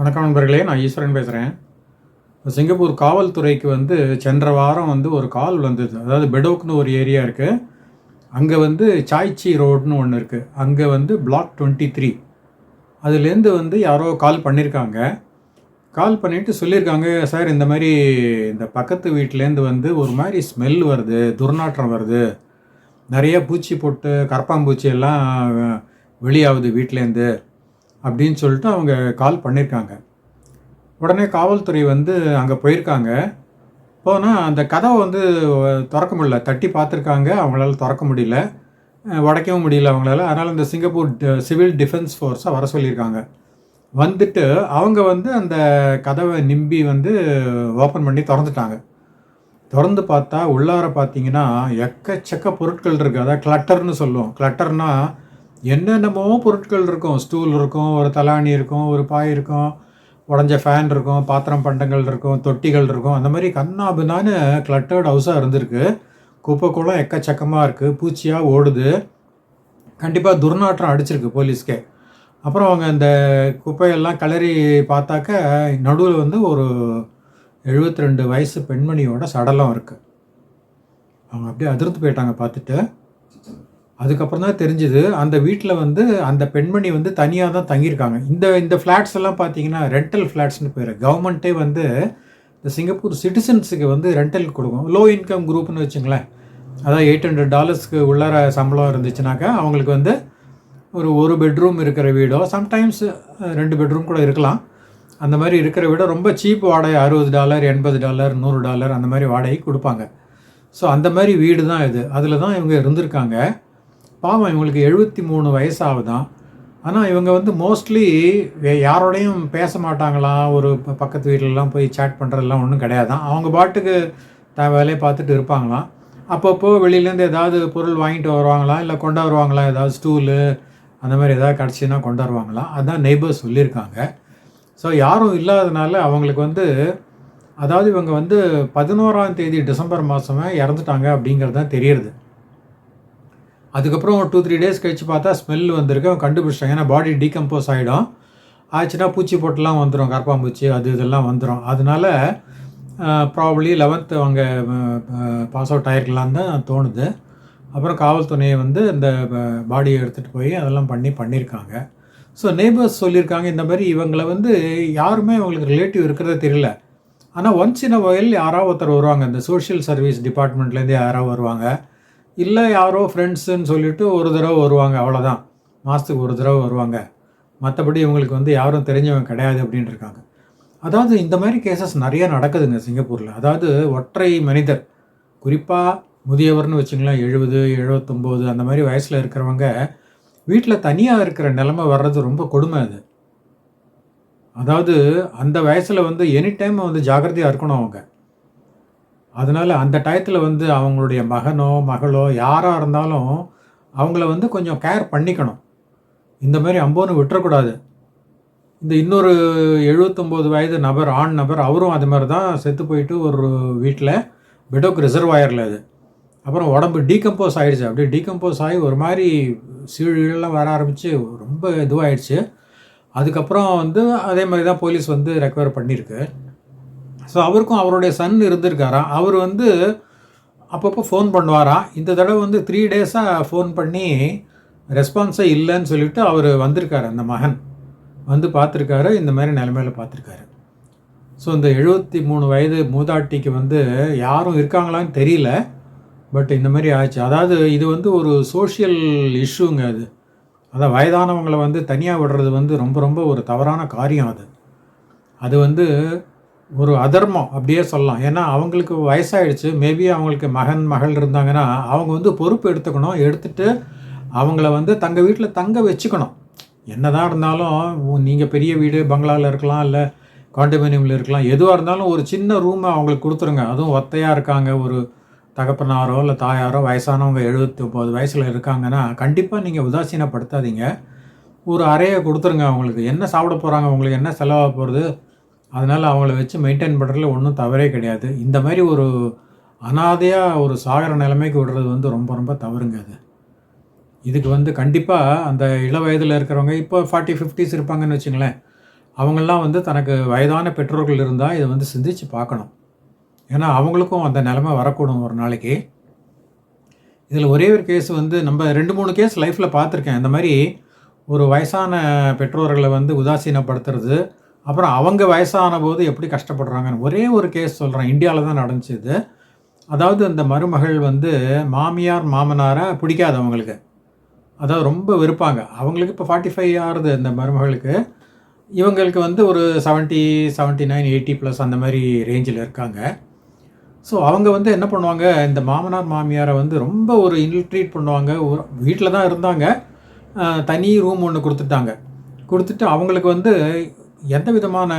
வணக்கம் நண்பர்களே நான் ஈஸ்வரன் பேசுகிறேன் சிங்கப்பூர் காவல்துறைக்கு வந்து சென்ற வாரம் வந்து ஒரு கால் வந்தது அதாவது பெடோக்னு ஒரு ஏரியா இருக்குது அங்கே வந்து சாய்ச்சி ரோடுன்னு ஒன்று இருக்குது அங்கே வந்து பிளாக் டுவெண்ட்டி த்ரீ அதுலேருந்து வந்து யாரோ கால் பண்ணியிருக்காங்க கால் பண்ணிவிட்டு சொல்லியிருக்காங்க சார் இந்த மாதிரி இந்த பக்கத்து வீட்டிலேருந்து வந்து ஒரு மாதிரி ஸ்மெல் வருது துர்நாற்றம் வருது. நிறைய பூச்சி போட்டு கரப்பாம்பூச்சி எல்லாம் வெளியாகுது வீட்டிலேருந்து அப்படின்னு சொல்லிட்டு அவங்க கால் பண்ணியிருக்காங்க உடனே காவல்துறை வந்து அங்கே போயிருக்காங்க. போனால் அந்த கதவை வந்து திறக்க முடியல. தட்டி பார்த்துருக்காங்க. அவங்களால திறக்க முடியல. உடைக்கவும் முடியல அவங்களால. அதனால் இந்த சிங்கப்பூர் சிவில் டிஃபென்ஸ் ஃபோர்ஸை வர சொல்லியிருக்காங்க. வந்துட்டு அவங்க வந்து அந்த கதவை நிம்பி வந்து ஓப்பன் பண்ணி திறந்துட்டாங்க. திறந்து பார்த்தா உள்ளார பார்த்தீங்கன்னா எக்கச்சக்க பொருட்கள் இருக்குது அதாவது கிளட்டர்னு சொல்லுவோம். கிளட்டர்னால் என்னென்னமோ பொருட்கள் இருக்கும். ஸ்டூல் இருக்கும் ஒரு தலாணி இருக்கும் ஒரு பாய் இருக்கும் உடஞ்ச ஃபேன் இருக்கும் பாத்திரம் பண்டங்கள் இருக்கும் தொட்டிகள் இருக்கும். அந்த மாதிரி கண்ணாபின்னான்னு கிளட்டர்ட் ஹவுஸாக இருந்திருக்கு. குப்பை குளம் எக்கச்சக்கமாக இருக்குது பூச்சியாக ஓடுது. கண்டிப்பாக துர்நாற்றம் அடிச்சிருக்கு போலீஸ்க்கே. அப்புறம் அவங்க அந்த குப்பையெல்லாம் கிளறி பார்த்தாக்க நடுவில் வந்து ஒரு 72 ரெண்டு வயசு பெண்மணியோட சடலம் இருக்குது அவங்க அப்படியே அதிர்ந்து போயிட்டாங்க பார்த்துட்டு. அதுக்கப்புறம் தான் தெரிஞ்சுது அந்த வீட்டில் வந்து அந்த பெண்மணி வந்து தனியாக தான் தங்கியிருக்காங்க. இந்த இந்த ஃப்ளாட்ஸ் எல்லாம் பார்த்தீங்கன்னா ரெண்டல் ஃப்ளாட்ஸ்னு பேர். கவர்மெண்ட்டே வந்து இந்த சிங்கப்பூர் சிட்டிசன்ஸுக்கு வந்து ரெண்டல் கொடுக்கும். லோ இன்கம் குரூப்னு வச்சுங்களேன். அதான் எயிட் ஹண்ட்ரட் டாலர்ஸ்க்கு உள்ளார சம்பளம் இருந்துச்சுனாக்கா அவங்களுக்கு வந்து ஒரு ஒரு பெட்ரூம் இருக்கிற வீடோ சம்டைம்ஸ் ரெண்டு பெட்ரூம் கூட இருக்கலாம். அந்த மாதிரி இருக்கிற வீடோ ரொம்ப சீப் வாடகை அறுபது டாலர் எண்பது டாலர் நூறு டாலர் அந்த மாதிரி வாடகை கொடுப்பாங்க. ஸோ அந்த மாதிரி வீடு தான் இது. அதில் தான் இவங்க இருந்திருக்காங்க. பாவம் இவங்களுக்கு எழுபத்தி மூணு வயசாகுதான் ஆனால் இவங்க வந்து மோஸ்ட்லி யாரோடையும் பேச மாட்டாங்களாம் ஒரு பக்கத்து வீட்டிலலாம் போய் சேட் பண்ணுறதுலாம் ஒன்றும் கிடையாதான் அவங்க பாட்டுக்கு த வேலையை பார்த்துட்டு இருப்பாங்களாம் அப்பப்போ வெளியிலேருந்து ஏதாவது பொருள் வாங்கிட்டு வருவாங்களா? இல்லை கொண்டு வருவாங்களா? ஏதாவது ஸ்டூலு அந்த மாதிரி ஏதாவது கிடச்சின்னா கொண்டு வருவாங்களா? அதான் நெய்பர்ஸ் சொல்லியிருக்காங்க. ஸோ யாரும் இல்லாதனால அவங்களுக்கு வந்து அதாவது இவங்க வந்து பதினோராம் தேதி டிசம்பர் மாதமே இறந்துட்டாங்க அப்படிங்கிறது தான் தெரியறது. அதுக்கப்புறம் ஒரு டூ த்ரீ டேஸ் கழிச்சு பார்த்தா ஸ்மெல் வந்திருக்கு. அவன் கண்டுபிடிச்சிட்டாங்க ஏன்னா பாடி டீகம்போஸ் ஆகிடும் ஆச்சுன்னா பூச்சி போட்டுலாம் வந்துடும் கரப்பாம்பூச்சி அது இதெல்லாம் வந்துடும் அதனால ப்ராபப்ளி லெவன்த்து அவங்க பாஸ் அவுட் ஆயிருக்கலாம் தான் தோணுது. அப்புறம் காவல்துறையை வந்து இந்த பாடியை எடுத்துகிட்டு போய் அதெல்லாம் பண்ணி பண்ணியிருக்காங்க. ஸோ நெய்பர்ஸ் சொல்லியிருக்காங்க இந்த மாதிரி இவங்களை வந்து யாருமே அவங்களுக்கு ரிலேட்டிவ் இருக்கிறதே தெரியல. ஆனால் ஒன்ஸ் இன் அ வயல் யாராவது ஒருத்தர் வருவாங்க. இந்த சோஷியல் சர்வீஸ் டிபார்ட்மெண்ட்லேருந்து யாராவது வருவாங்க. இல்லை யாரோ ஃப்ரெண்ட்ஸுன்னு சொல்லிட்டு ஒரு தடவை வருவாங்க அவ்வளோதான் மாதத்துக்கு ஒரு தடவை வருவாங்க. மற்றபடி இவங்களுக்கு வந்து யாரும் தெரிஞ்சவங்க கிடையாது அப்படின்னு இருக்காங்க. அதாவது இந்த மாதிரி கேசஸ் நிறைய நடக்குதுங்க சிங்கப்பூரில். அதாவது ஒற்றை மனிதர் குறிப்பாக முதியவர்னு வச்சுங்களேன் எழுபது எழுபத்தொம்போது அந்த மாதிரி வயசில் இருக்கிறவங்க வீட்டில் தனியாக இருக்கிற நிலைமை வர்றது ரொம்ப கொடுமை அது. அதாவது அந்த வயசில் வந்து எனி டைம் வந்து ஜாக்கிரதையாக இருக்கணும் அவங்க. அதனால் அந்த டயத்தில் வந்து அவங்களுடைய மகனோ மகளோ யாராக இருந்தாலும் அவங்கள வந்து கொஞ்சம் கேர் பண்ணிக்கணும். இந்த மாதிரி அம்போன்னு விட்டுறக்கூடாது. இந்த இன்னொரு எழுபத்தொம்போது வயது நபர் ஆண் நபர் அவரும் அது மாதிரி தான் செத்து போயிட்டு ஒரு வீட்டில் பெடோக் ரிசர்வாயரில் அது. அப்புறம் உடம்பு டீகம்போஸ் ஆகிடுச்சு அப்படியே டீகம்போஸ் ஆகி ஒரு மாதிரி சீழெல்லாம் வர ஆரம்பித்து ரொம்ப இதுவாகிடுச்சு அதுக்கப்புறம் வந்து அதே மாதிரி தான் போலீஸ் வந்து ரெக்கவர் பண்ணியிருக்கு. ஸோ அவருக்கும் அவருடைய சன் இருந்திருக்காராம் அவர் வந்து அப்பப்போ ஃபோன் பண்ணுவாராம் இந்த தடவை வந்து த்ரீ டேஸாக ஃபோன் பண்ணி ரெஸ்பான்ஸே இல்லைன்னு சொல்லிட்டு அவர் வந்திருக்காரு அந்த மகன். வந்து பார்த்துருக்காரு இந்த மாதிரி நிலைமையில் பார்த்துருக்காரு. ஸோ இந்த எழுபத்தி மூணு வயது மூதாட்டிக்கு வந்து யாரும் இருக்காங்களான்னு தெரியல. பட் இந்த மாதிரி ஆச்சு. அதாவது இது வந்து ஒரு சோஷியல் இஷ்யூங்க அது. அதான் வயதானவங்களை வந்து தனியாக விடுறது வந்து ரொம்ப ரொம்ப ஒரு தவறான காரியம் அது. அது வந்து ஒரு அதர்மம் அப்படியே சொல்லலாம். ஏன்னா அவங்களுக்கு வயசாகிடுச்சு மேபி அவங்களுக்கு மகன் மகள் இருந்தாங்கன்னா அவங்க வந்து பொறுப்பு எடுத்துக்கணும். எடுத்துட்டு அவங்கள வந்து தங்கள் வீட்டில் தங்க வச்சுக்கணும். என்னதான் இருந்தாலும் நீங்கள் பெரிய வீடு பங்களாவில் இருக்கலாம் இல்லை காண்டமினியமில் இருக்கலாம். எதுவாக இருந்தாலும் ஒரு சின்ன ரூமை அவங்களுக்கு கொடுத்துருங்க. அதுவும் ஒத்தையாக இருக்காங்க. ஒரு தகப்பனாரோ இல்லை தாயாரோ வயசானவங்க எழுபத்தி ஒம்பது வயசில் இருக்காங்கன்னா கண்டிப்பாக நீங்கள் உதாசீனப்படுத்தாதீங்க. ஒரு அறையை கொடுத்துருங்க அவங்களுக்கு. என்ன சாப்பிட போகிறாங்க அவங்களுக்கு என்ன செலவாக போகிறது அதனால் அவங்கள வச்சு மெயின்டைன் பண்ணுறதுல ஒன்றும் தவறே கிடையாது. இந்த மாதிரி ஒரு அனாதையாக ஒரு சாகர நிலைமைக்கு விடுறது வந்து ரொம்ப ரொம்ப தவறுங்க அது. இதுக்கு வந்து கண்டிப்பாக அந்த இள வயதில் இருக்கிறவங்க இப்போ ஃபார்ட்டி ஃபிஃப்டிஸ் இருப்பாங்கன்னு வச்சுங்களேன் அவங்களாம் வந்து தனக்கு வயதான பெற்றோர்கள் இருந்தால் இதை வந்து சிந்திச்சு பார்க்கணும். ஏன்னா அவங்களுக்கும் அந்த நிலமை வரக்கூடும் ஒரு நாளைக்கு. இதில் ஒரே ஒரு கேஸ் வந்து நம்ம ரெண்டு மூணு கேஸ் லைஃப்பில் பார்த்துருக்கேன். இந்த மாதிரி ஒரு வயசான பெற்றோர்களை வந்து உதாசீனப்படுத்துறது அப்புறம் அவங்க வயசான போது எப்படி கஷ்டப்படுறாங்கன்னு ஒரே ஒரு கேஸ் சொல்கிறேன் இந்தியாவில் தான் நடந்துச்சு அதாவது அந்த மருமகள் வந்து மாமியார் மாமனாரை பிடிக்காது அவங்களுக்கு. அதாவது ரொம்ப வெறுப்பாங்க. அவங்களுக்கு இப்போ ஃபார்ட்டி ஃபைவ் ஆறுது இந்த மருமகளுக்கு. இவங்களுக்கு வந்து ஒரு seventy seventy nine eighty plus அந்த மாதிரி ரேஞ்சில் இருக்காங்க. ஸோ அவங்க வந்து என்ன பண்ணுவாங்க? இந்த மாமனார் மாமியாரை வந்து ரொம்ப ஒரு இன்ட்ரீட் பண்ணுவாங்க. ஒரு வீட்டில் தான் இருந்தாங்க. தனி ரூம் ஒன்று கொடுத்துட்டாங்க. கொடுத்துட்டு அவங்களுக்கு வந்து எந்த விதமான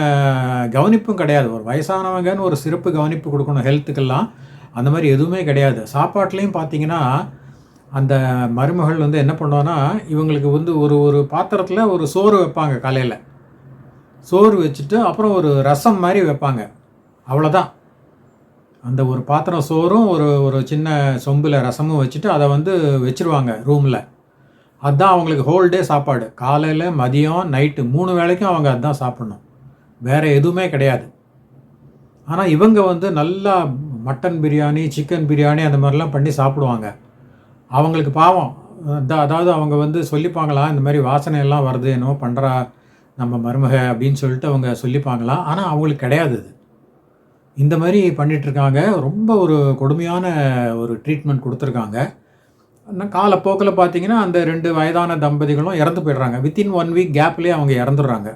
கவனிப்பும் கிடையாது. ஒரு வயசானவங்கன்னு ஒரு சிறப்பு கவனிப்பு கொடுக்கணும் ஹெல்த்துக்கெல்லாம். அந்த மாதிரி எதுவுமே கிடையாது. சாப்பாட்லேயும் பார்த்தீங்கன்னா அந்த மருமகள் வந்து என்ன பண்ணுவான்னா இவங்களுக்கு வந்து ஒரு ஒரு பாத்திரத்தில் ஒரு சோறு வைப்பாங்க காலையில். சோறு வச்சுட்டு அப்புறம் ஒரு ரசம் மாதிரி வைப்பாங்க. அவ்வளோதான் அந்த ஒரு பாத்திரம் சோறும் ஒரு ஒரு சின்ன சொம்பில் ரசமும் வச்சுட்டு அதை வந்து வச்சிருவாங்க ரூமில். அதுதான் அவங்களுக்கு ஹோல் டே சாப்பாடு. காலையில் மதியம் நைட்டு மூணு வேளைக்கும் அவங்க அதுதான் சாப்பிட்ணும். வேறு எதுவுமே கிடையாது. ஆனால் இவங்க வந்து நல்லா மட்டன் பிரியாணி சிக்கன் பிரியாணி அந்த மாதிரிலாம் பண்ணி சாப்பிடுவாங்க. அவங்களுக்கு பாவம். அதாவது அவங்க வந்து சொல்லிப்பாங்களாம் இந்த மாதிரி வாசனை எல்லாம் வருது என்னவோ பண்ணுறா நம்ம மருமக அப்படின்னு சொல்லிட்டு அவங்க சொல்லிப்பாங்களாம் ஆனால் அவங்களுக்கு கிடையாது இது இந்த மாதிரி பண்ணிகிட்ருக்காங்க ரொம்ப ஒரு கொடுமையான ஒரு ட்ரீட்மெண்ட் கொடுத்துருக்காங்க. ஆனால் காலப்போக்கில் பார்த்தீங்கன்னா அந்த ரெண்டு வயதான தம்பதிகளும் இறந்து போயிடுறாங்க. வித்தின் ஒன் வீக் கேப்லேயே அவங்க இறந்துடுறாங்க.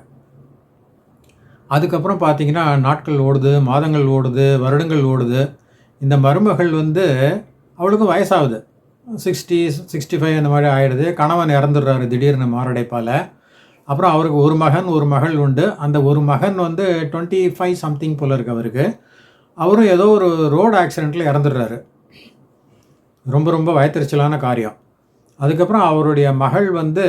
அதுக்கப்புறம் பார்த்தீங்கன்னா நாட்கள் ஓடுது மாதங்கள் ஓடுது வருடங்கள் ஓடுது. இந்த மருமகள் வந்து அவளுக்கும் வயசாகுது. சிக்ஸ்டி சிக்ஸ்டி ஃபைவ் அந்த மாதிரி ஆகிடுது கணவன் இறந்துடுறாரு திடீர்னு மாரடைப்பால். அப்புறம் அவருக்கு ஒரு மகன் ஒரு மகள் உண்டு. அந்த ஒரு மகன் வந்து டுவெண்ட்டி ஃபைவ் சம்திங் போல் இருக்கு அவருக்கு. அவரும் ஏதோ ஒரு ரோடு ஆக்சிடெண்ட்டில் இறந்துடுறாரு. ரொம்ப ரொம்ப வயத்தறிச்சலான காரியம். அதுக்கப்புறம் அவருடைய மகள் வந்து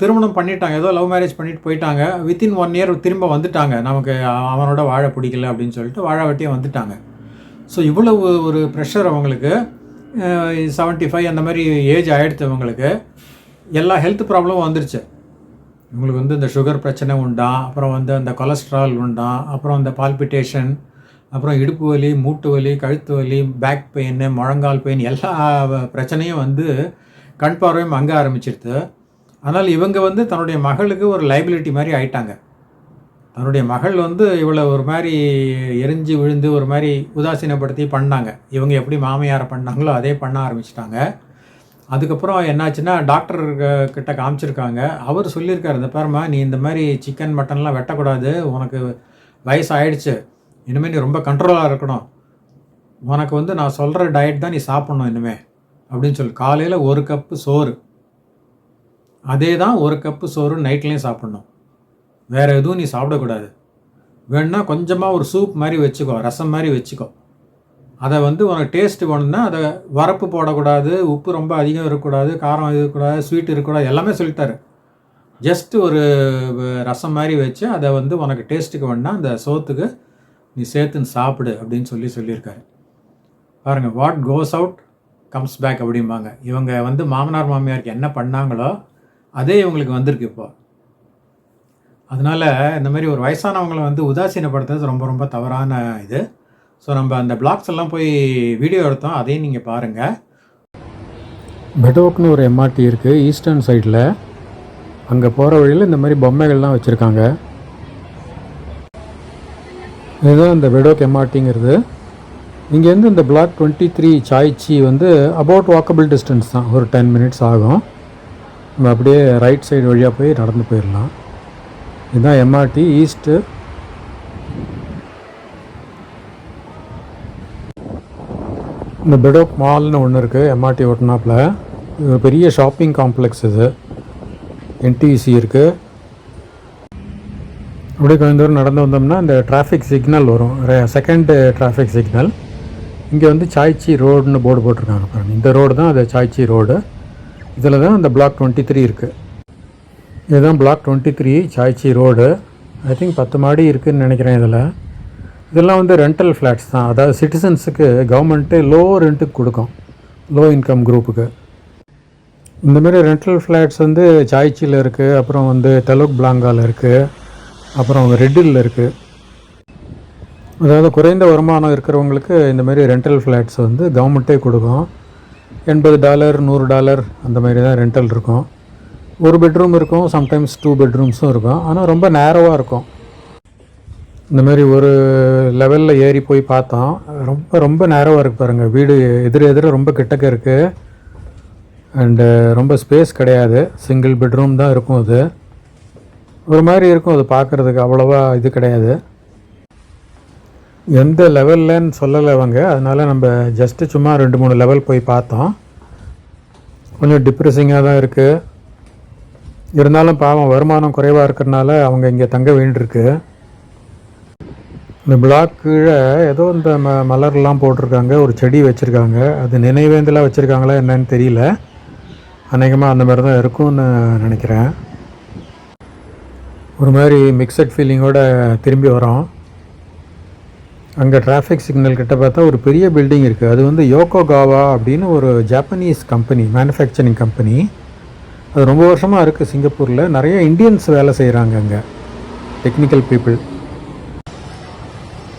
திருமணம் பண்ணிட்டாங்க. ஏதோ லவ் மேரேஜ் பண்ணிட்டு போயிட்டாங்க. வித்தின் ஒன் இயர் திரும்ப வந்துட்டாங்க. நமக்கு அவனோட வாழ பிடிக்கல அப்படின்னு சொல்லிட்டு வாழ வெட்டியே வந்துட்டாங்க. ஸோ இவ்வளவு ஒரு ப்ரெஷர் அவங்களுக்கு. செவன்ட்டி ஃபைவ் அந்த மாதிரி ஏஜ் ஆகிடுச்சு அவங்களுக்கு. எல்லா ஹெல்த் ப்ராப்ளமும் வந்துருச்சு. உங்களுக்கு வந்து இந்த சுகர் பிரச்சனை உண்டாம். அப்புறம் வந்து அந்த கொலஸ்ட்ரால் உண்டாம். அப்புறம் அந்த பால்பிட்டேஷன் அப்புறம் இடுப்பு வலி மூட்டு வலி கழுத்து வலி பேக் பெயின் முழங்கால் பெயின் எல்லா பிரச்சனையும் வந்து கண் பார்வையும் மங்க ஆரம்பிச்சிருது அதனால் இவங்க வந்து தன்னுடைய மகளுக்கு ஒரு லைபிலிட்டி மாதிரி ஆயிட்டாங்க. தன்னுடைய மகள் வந்து இவளை ஒரு மாதிரி எரிஞ்சு விழுந்து ஒரு மாதிரி உதாசீனப்படுத்தி பண்ணாங்க. இவங்க எப்படி மாமியாரை பண்ணாங்களோ அதே பண்ண ஆரம்பிச்சிட்டாங்க. அதுக்கப்புறம் என்னாச்சுன்னா டாக்டர் கிட்ட காமிச்சிருக்காங்க. அவர் சொல்லியிருக்காரு இந்த பாரும்மா நீ இந்த மாதிரி சிக்கன் மட்டன்லாம் வெட்டக்கூடாது. உனக்கு வயசு ஆயிடுச்சு இனிமேல் நீ ரொம்ப கண்ட்ரோலாக இருக்கணும். உனக்கு வந்து நான் சொல்கிற டயட் தான் நீ சாப்பிட்ணும் இனிமேல் அப்படின்னு சொல்லி. காலையில் ஒரு கப்பு சோறு. அதே தான் ஒரு கப்பு சோறு நைட்லேயும் சாப்பிட்ணும். வேறு எதுவும் நீ சாப்பிடக்கூடாது. வேணுன்னா கொஞ்சமாக ஒரு சூப் மாதிரி வச்சுக்கோ ரசம் மாதிரி வச்சுக்கோ. அதை வந்து உனக்கு டேஸ்ட் வேணும்னா அதை வரப்பு போடக்கூடாது உப்பு ரொம்ப அதிகம் இருக்கக்கூடாது காரம் இருக்கக்கூடாது ஸ்வீட் இருக்கக்கூடாது எல்லாமே சொல்லிட்டாரு ஜஸ்ட்டு ஒரு ரசம் மாதிரி வச்சு அதை வந்து உனக்கு டேஸ்ட்டுக்கு வேணுன்னா அந்த சோத்துக்கு நீ சேர்த்துன்னு சாப்பிடு அப்படின்னு சொல்லி சொல்லியிருக்காரு. பாருங்கள் what goes out comes back அப்படிம்பாங்க. இவங்க வந்து மாமனார் மாமியாருக்கு என்ன பண்ணாங்களோ அதே இவங்களுக்கு வந்திருக்கு இப்போ. அதனால இந்த மாதிரி ஒரு வயசானவங்களை வந்து உதாசீனப்படுத்துறது ரொம்ப ரொம்ப தவறான இது. ஸோ நம்ம அந்த பிளாக்ஸ் எல்லாம் போய் வீடியோ எடுத்தோம். அதையும் நீங்கள் பாருங்கள் பெடோக்னு ஒரு எம்ஆர்டி இருக்குது ஈஸ்டர்ன் சைடில் அங்கே போகிற வழியில் இந்த மாதிரி பொம்மைகள்லாம் வச்சுருக்காங்க. இதுதான் இந்த பெடோக் எம்ஆர்டிங்கிறது இங்கேருந்து இந்த பிளாக் டுவெண்ட்டி த்ரீ சாய்ச்சி வந்து அபவுட் வாக்கபிள் டிஸ்டன்ஸ் தான். ஒரு டென் மினிட்ஸ் ஆகும். நம்ம அப்படியே ரைட் சைடு வழியாக போய் நடந்து போயிடலாம். இதுதான் எம்ஆர்டி ஈஸ்ட்டு இந்த பெடோக் மால்னு ஒன்று இருக்குது எம்ஆர்டி ஒட்டினாப்பில் இது ஒரு பெரிய ஷாப்பிங் காம்ப்ளெக்ஸ் இது. என்டிசி இருக்குது அப்படியே கொஞ்சம் தூரம் நடந்து வந்தோம்னா இந்த டிராஃபிக் சிக்னல் வரும். செகண்ட் டிராஃபிக் சிக்னல் இங்கே வந்து சாய்ச்சி ரோடுன்னு போர்டு போட்டிருக்காங்க பாருங்க. இந்த ரோடு தான் அது சாய்ச்சி ரோடு இதில் தான் இந்த பிளாக் டுவெண்ட்டி த்ரீ இருக்குது இதுதான் block twenty three Chai Chee road I think பத்து மாடி இருக்குதுன்னு நினைக்கிறேன் இதில். இதெல்லாம் வந்து ரெண்டல் ஃப்ளாட்ஸ் தான். அதாவது சிட்டிசன்ஸுக்கு கவர்மெண்ட்டு லோ ரெண்ட்டுக்கு கொடுக்கும். லோ இன்கம் குரூப்புக்கு இந்தமாரி ரெண்டல் ஃப்ளாட்ஸ் வந்து சாய்ச்சியில் இருக்குது அப்புறம் வந்து தெலுக் பிளாங்காவில் இருக்குது அப்புறம் ரெட்டில் இருக்குது அதாவது குறைந்த வருமானம் இருக்கிறவங்களுக்கு இந்தமாரி ரெண்டல் ஃப்ளாட்ஸ் வந்து கவர்மெண்ட்டே கொடுக்கும். எண்பது டாலர் நூறு டாலர் அந்த மாதிரி தான் ரெண்டல் இருக்கும். ஒரு பெட்ரூம் இருக்கும் சம்டைம்ஸ் டூ பெட்ரூம்ஸும் இருக்கும். ஆனால் ரொம்ப நேரோவாக இருக்கும். இந்த மாதிரி ஒரு லெவலில் ஏறி போய் பார்த்தோம். ரொம்ப ரொம்ப நேரோவாக இருக்கு பாருங்கள் வீடு எதிர எதிர ரொம்ப கிட்டக்க இருக்குது அண்டு ரொம்ப ஸ்பேஸ் கிடையாது. சிங்கிள் பெட்ரூம் தான் இருக்கும் அது. ஒரு மாதிரி இருக்கும் அது பார்க்குறதுக்கு. அவ்வளோவா இது கிடையாது. எந்த லெவல்லன்னு சொல்லலை அவங்க அதனால் நம்ம ஜஸ்ட்டு சும்மா ரெண்டு மூணு லெவல் போய் பார்த்தோம். கொஞ்சம் டிப்ரெஸிங்காக தான் இருக்குது இருந்தாலும் பாவம் வருமானம் குறைவாக இருக்கிறனால அவங்க இங்கே தங்க வேண்டியிருக்கு இந்த பிளாக் கீழே ஏதோ இந்த ம மலர்லாம் போட்டிருக்காங்க. ஒரு செடி வச்சுருக்காங்க. அது நினைவேந்தலாக வச்சுருக்காங்களா என்னன்னு தெரியல. அநேகமாக அந்த மாதிரி தான் இருக்கும்னு நினைக்கிறேன். ஒரு மாதிரி மிக்சட் ஃபீலிங்கோட திரும்பி வரோம். அங்கே டிராஃபிக் சிக்னல் கிட்ட பார்த்தா ஒரு பெரிய பில்டிங் இருக்குது அது வந்து யோகோகாவா அப்படின்னு ஒரு ஜாப்பனீஸ் கம்பெனி மேனுஃபேக்சரிங் கம்பெனி அது ரொம்ப வருஷமாக இருக்குது சிங்கப்பூரில். நிறைய இந்தியன்ஸ் வேலை செய்கிறாங்க அங்கே. டெக்னிக்கல் பீப்புள்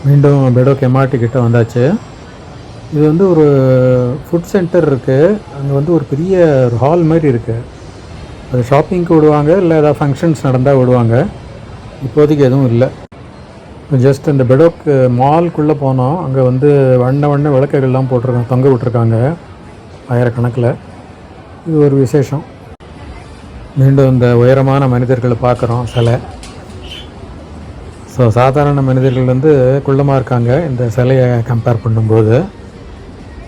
மீண்டும் பெடோ கெமாட்டி கிட்ட வந்தாச்சு. இது வந்து ஒரு ஃபுட் சென்டர் இருக்குது அங்கே வந்து ஒரு பெரிய ஒரு ஹால் மாதிரி இருக்குது அது ஷாப்பிங்க்கு விடுவாங்க இல்லை ஏதாவது ஃபங்க்ஷன்ஸ் நடந்தால் விடுவாங்க. இப்போதைக்கு எதுவும் இல்லை. ஜஸ்ட் இந்த பெடோக் uh, மால்குள்ளே போனோம். அங்கே வந்து வண்ண வண்ண விளக்குகள்லாம் போட்டிருக்காங்க தொங்க விட்டுருக்காங்க. ஆயிரக்கணக்கில். இது ஒரு விசேஷம். மீண்டும் இந்த உயரமான மனிதர்களை பார்க்குறோம் சிலை. ஸோ சாதாரண மனிதர்கள் வந்து குள்ளமாக இருக்காங்க இந்த சிலையை கம்பேர் பண்ணும்போது.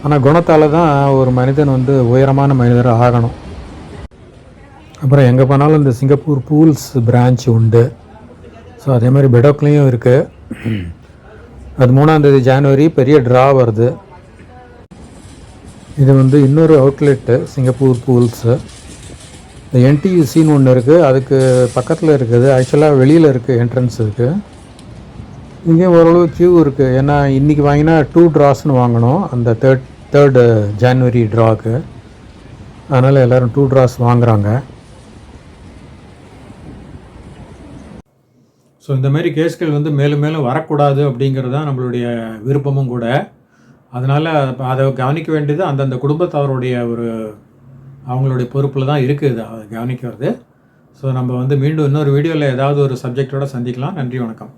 ஆனால் குணத்தால் தான் ஒரு மனிதன் வந்து உயரமான மனிதர் ஆகணும். அப்புறம் எங்கே போனாலும் இந்த சிங்கப்பூர் பூல்ஸ் பிரான்ச் உண்டு. ஸோ அதே மாதிரி பெடோக்லேயும் இருக்குது அது மூணாந்தேதி ஜனவரி பெரிய ட்ரா வருது. இது வந்து இன்னொரு அவுட்லெட்டு சிங்கப்பூர் பூல்ஸு இந்த என்டியூசின்னு ஒன்று இருக்குது அதுக்கு பக்கத்தில் இருக்குது. ஆக்சுவலாக வெளியில் இருக்குது என்ட்ரன்ஸ் இருக்குது இங்கே ஓரளவு க்யூ இருக்குது ஏன்னா இன்றைக்கி வாங்கினா டூ ட்ராஸ்னு வாங்கணும். அந்த தேர்ட் தேர்டு ஜான்வரி ட்ராக்கு அதனால் எல்லோரும் டூ ட்ராஸ் வாங்குகிறாங்க ஸோ இந்த மாதிரி கேஸ்கள் வந்து மேலும் மேலும் வரக்கூடாது அப்படிங்கிறது தான் நம்மளுடைய விருப்பமும் கூட. அதனால் அதை கவனிக்க வேண்டியது அந்தந்த குடும்பத்தவருடைய ஒரு அவங்களுடைய பொறுப்பில் தான் இருக்குது அதை கவனிக்கிறது. ஸோ நம்ம வந்து மீண்டும் இன்னொரு வீடியோவில் ஏதாவது ஒரு சப்ஜெக்டோட சந்திக்கலாம். நன்றி வணக்கம்.